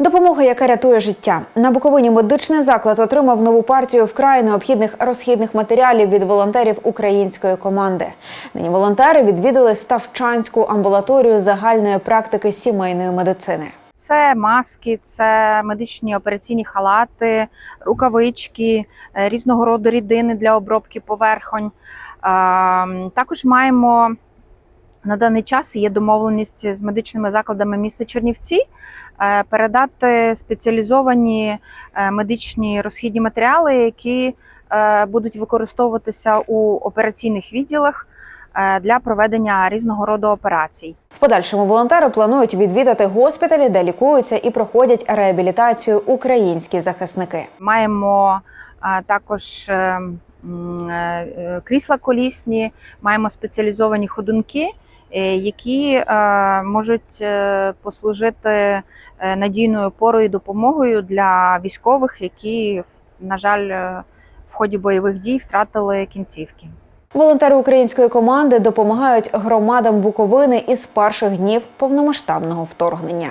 Допомога, яка рятує життя. На Буковині медичний заклад отримав нову партію вкрай необхідних розхідних матеріалів від волонтерів української команди. Нині волонтери відвідали Ставчанську амбулаторію загальної практики сімейної медицини. Це маски, це медичні операційні халати, рукавички, е, різного роду рідини для обробки поверхонь. Також маємо на даний час є домовленість з медичними закладами міста Чернівці е, передати спеціалізовані е, медичні розхідні матеріали, які е, будуть використовуватися у операційних відділах для проведення різного роду операцій. В подальшому волонтери планують відвідати госпіталі, де лікуються і проходять реабілітацію українські захисники. Маємо також крісла колісні, маємо спеціалізовані ходунки, які е, можуть е, послужити е, надійною опорою і допомогою для військових, які, на жаль, е, в ході бойових дій втратили кінцівки. Волонтери української команди допомагають громадам Буковини із перших днів повномасштабного вторгнення.